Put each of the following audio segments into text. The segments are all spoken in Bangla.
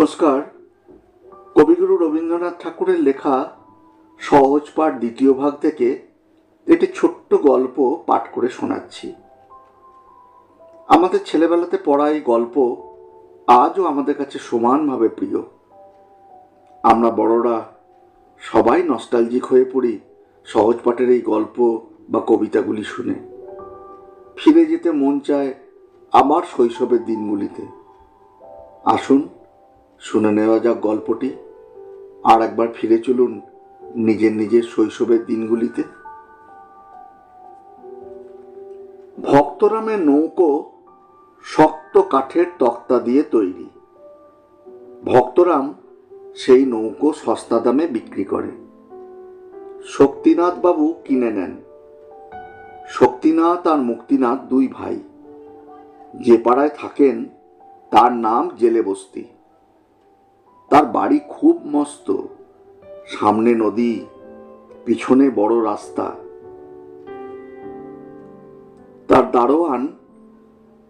নমস্কার। কবিগুরু রবীন্দ্রনাথ ঠাকুরের লেখা সহজ পাঠ দ্বিতীয় ভাগ থেকে একটি ছোট্ট গল্প পাঠ করে শোনাচ্ছি। আমাদের ছেলেবেলাতে পড়া এই গল্প আজও আমাদের কাছে সমানভাবে প্রিয়। আমরা বড়রা সবাই নস্টালজিক হয়ে পড়ি সহজ পাঠের এই গল্প বা কবিতাগুলি শুনে। ফিরে যেতে মন চায় আমার শৈশবের দিনগুলিতে। আসুন শুনে নেওয়া যাক গল্পটি। আর একবার ফিরে চলুন নিজের নিজের শৈশবের দিনগুলিতে। ভক্তরামের নৌকো শক্ত কাঠের তক্তা দিয়ে তৈরি। ভক্তরাম সেই নৌকো সস্তা দামে বিক্রি করে। শক্তিনাথ বাবু কিনে নেন। শক্তিনাথ আর মুক্তিনাথ দুই ভাই। যে পাড়ায় থাকেন, তার নাম জেলে বস্তি তার বাড়ি খুব মস্ত। সামনে নদী, পিছনে বড় রাস্তা। তার দারোয়ান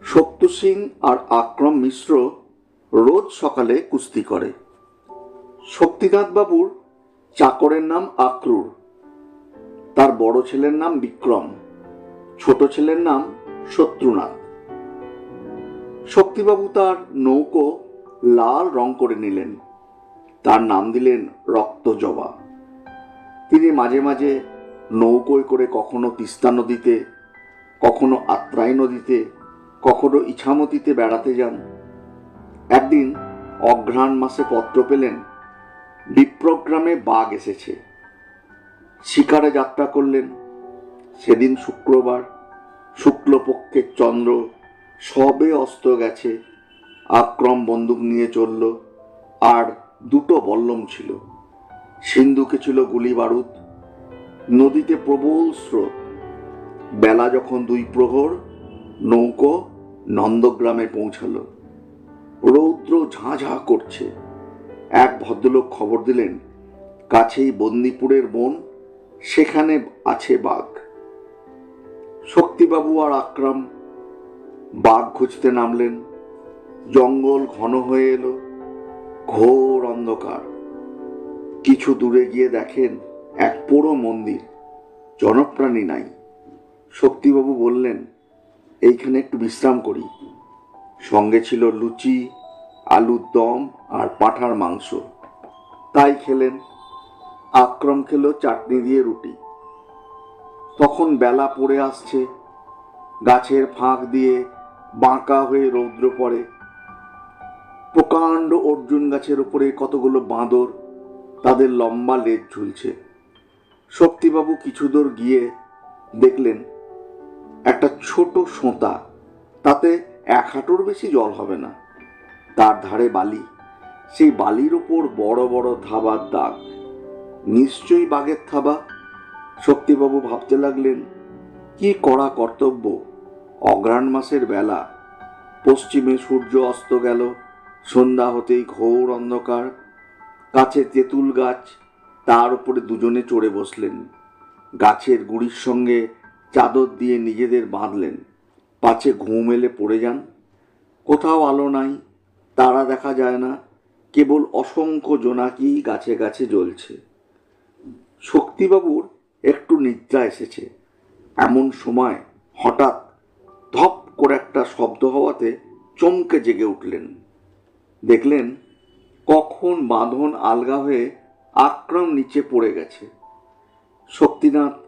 সত্য সিং আর আক্রম মিশ্র রোজ সকালে কুস্তি করে। শক্তিনাথ বাবুর চাকরের নাম আক্রুর। তার বড় ছেলের নাম বিক্রম। ছোট ছেলের নাম শত্রুনাথ। শক্তিবাবু তার নৌকো লাল রং করে নিলেন। তার নাম দিলেন রক্ত জবা। তিনি মাঝে মাঝে নৌকোয় করে কখনো তিস্তা নদীতে, কখনো আত্রাই নদীতে, কখনো ইছামতিতে বেড়াতে যান। একদিন অঘ্রাণ মাসে পত্র পেলেন, বিপ্রগ্রামে বাঘ এসেছে। শিকারে যাত্রা করলেন, সেদিন শুক্রবার শুক্লপক্ষের চন্দ্র সবে অস্ত গেছে, আক্রম বন্দুক নিয়ে চলল, আর দুটো বল্লম ছিল। সিন্ধুকে ছিল গুলি বারুদ, নদীতে প্রবল স্রোত। বেলা যখন দুই প্রহর, নৌকো নন্দগ্রামে পৌঁছালো। রৌদ্র ঝাঁঝা করছে। এক ভদ্রলোক খবর দিলেন, কাছেই বন্দিপুরের বন, সেখানে আছে বাঘ। শক্তিবাবু আর আকরাম বাঘ খুঁজতে নামলেন। জঙ্গল ঘন হয়ে এলো। ঘোর অন্ধকার। কিছু দূরে গিয়ে দেখেন এক পোড়ো মন্দির, জনপ্রাণী নাই। শক্তিবাবু বললেন, এইখানে একটু বিশ্রাম করি। সঙ্গে ছিল লুচি, আলুর দম আর পাঁঠার মাংস। তাই খেলেন। আক্রম খেল চাটনি দিয়ে রুটি। তখন বেলা পড়ে আসছে। গাছের ফাঁক দিয়ে বাঁকা হয়ে রৌদ্র পড়ে। প্রকাণ্ড অর্জুন গাছের উপরে কতগুলো বাঁদর, তাদের লম্বা লেজ ঝুলছে। শক্তিবাবু কিছু দূর গিয়ে দেখলেন, একটা ছোট সোঁতা, তাতে এক হাঁটুর বেশি জল হবে না। তার ধারে বালি, সেই বালির ওপর বড় বড় থাবার দাগ। নিশ্চয়ই বাঘের থাবা। শক্তিবাবু ভাবতে লাগলেন, কি করা কর্তব্য? অগ্রাণ মাসের বেলা, পশ্চিমে সূর্য অস্ত গেল সন্ধ্যা হতেই ঘোর অন্ধকার। কাছে তেঁতুল গাছ, তার উপরে দুজনে চড়ে বসলেন। গাছের গুড়ির সঙ্গে চাদর দিয়ে নিজেদের বাঁধলেন। পাছে ঘুম এলে পড়ে যান। কোথাও আলো নাই, তারা দেখা যায় না, কেবল অসংখ্য জোনাকি গাছে গাছে জ্বলছে। শক্তিবাবুর একটু নিদ্রা এসেছে। এমন সময় হঠাৎ ধপ করে একটা শব্দ হওয়াতে চমকে জেগে উঠলেন। দেখলেন কখন বাঁধন আলগা হয়ে আক্রম নিচে পড়ে গেছে। শক্তিনাথ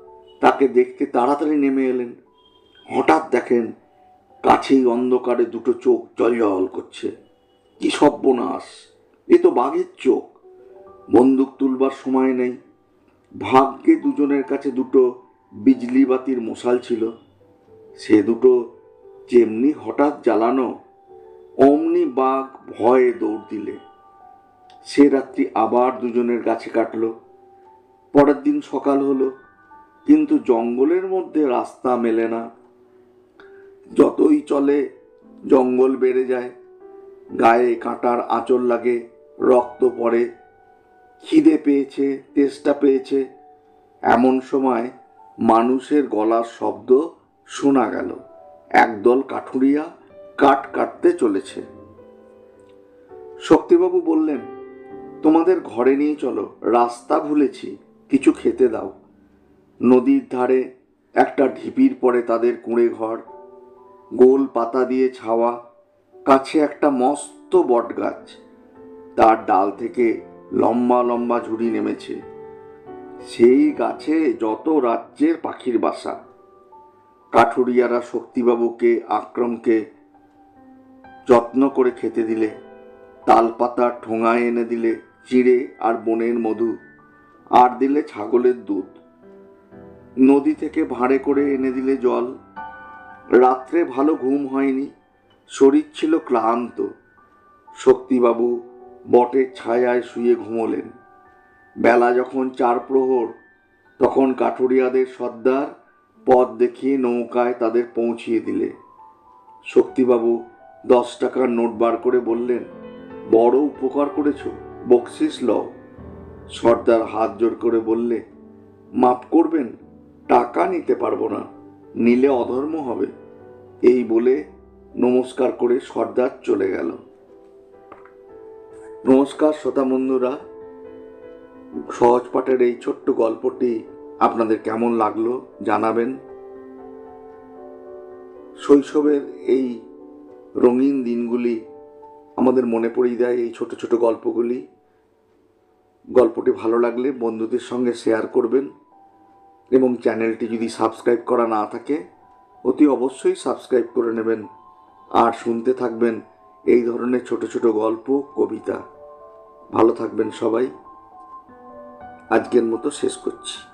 তাকে দেখতে তাড়াতাড়ি নেমে এলেন। হঠাৎ দেখেন কাছেই অন্ধকারে দুটো চোখ জল করছে। কি সর্বনাশ! এ তো বাঘের চোখ। বন্দুক তুলবার সময় নেই। ভাগ্যে দুজনের কাছে দুটো বিজলি বাতির মশাল ছিল। সে দুটো যেমনি হঠাৎ জ্বালানো অমনি বাঘ ভয়ে দৌড় দিলে। সে রাত্রি আবার দুজনের গাছে কাটলো। পরের দিন সকাল হলো, কিন্তু জঙ্গলের মধ্যে রাস্তা মেলে না। যতই চলে, জঙ্গল বেড়ে যায়। গায়ে কাঁটার আঁচল লাগে, রক্ত পড়ে। খিদে পেয়েছে, তেষ্টা পেয়েছে। এমন সময় মানুষের গলার শব্দ শোনা গেল। একদল কাঠুরিয়া কাঠ কাটতে চলেছে। শক্তিবাবু বললেন, তোমাদের ঘরে নিয়ে চলো, রাস্তা ভুলেছি, কিছু খেতে দাও। নদীর ধারে একটা ঢিপির পরে তাদের কুঁড়ে ঘর, গোল পাতা দিয়ে ছাওয়া, কাছে একটা মস্ত বট গাছ তার ডাল থেকে লম্বা লম্বা ঝুড়ি নেমেছে। সেই গাছে যত রাজ্যের পাখির বাসা। কাঠুরিয়ারা শক্তিবাবুকে, আক্রমকে যত্ন করে খেতে দিলে, তালপাতা ঠোঙায় এনে দিলে চিড়ে আর বনের মধু, আর দিলে ছাগলের দুধ। নদী থেকে ভাঁড়ে করে এনে দিলে জল। রাত্রে ভালো ঘুম হয়নি, শরীর ছিল ক্লান্ত। শক্তিবাবু বটের ছায়ায় শুয়ে ঘুমোলেন। বেলা যখন চার প্রহর, তখন কাঠুরিয়াদের সর্দার পথ দেখিয়ে নৌকায় তাদের পৌঁছিয়ে দিলে। শক্তিবাবু দশ টাকার নোট বার করে বললেন, বড় উপকার করেছ, বকশিস লও। সর্দার হাত জোর করে বললে মাপ করবেন, টাকা নিতে পারব না, নিলে অধর্ম হবে। এই বলে নমস্কার করে সর্দার চলে গেল। নমস্কার শ্রোতা বন্ধুরা সহজ পাঠের এই ছোট্ট গল্পটি আপনাদের কেমন লাগল জানাবেন। শৈশবের এই রঙিন দিনগুলি আমাদের মনে পড়িয়ে দেয় এই ছোট ছোট গল্পগুলি। গল্পটি ভালো লাগলে বন্ধুদের সঙ্গে শেয়ার করবেন এবং চ্যানেলটি যদি সাবস্ক্রাইব করা না থাকে, অতি অবশ্যই সাবস্ক্রাইব করে নেবেন। আর শুনতে থাকবেন এই ধরনের ছোট ছোট গল্প, কবিতা। ভালো থাকবেন সবাই। আজকের মতো শেষ করছি।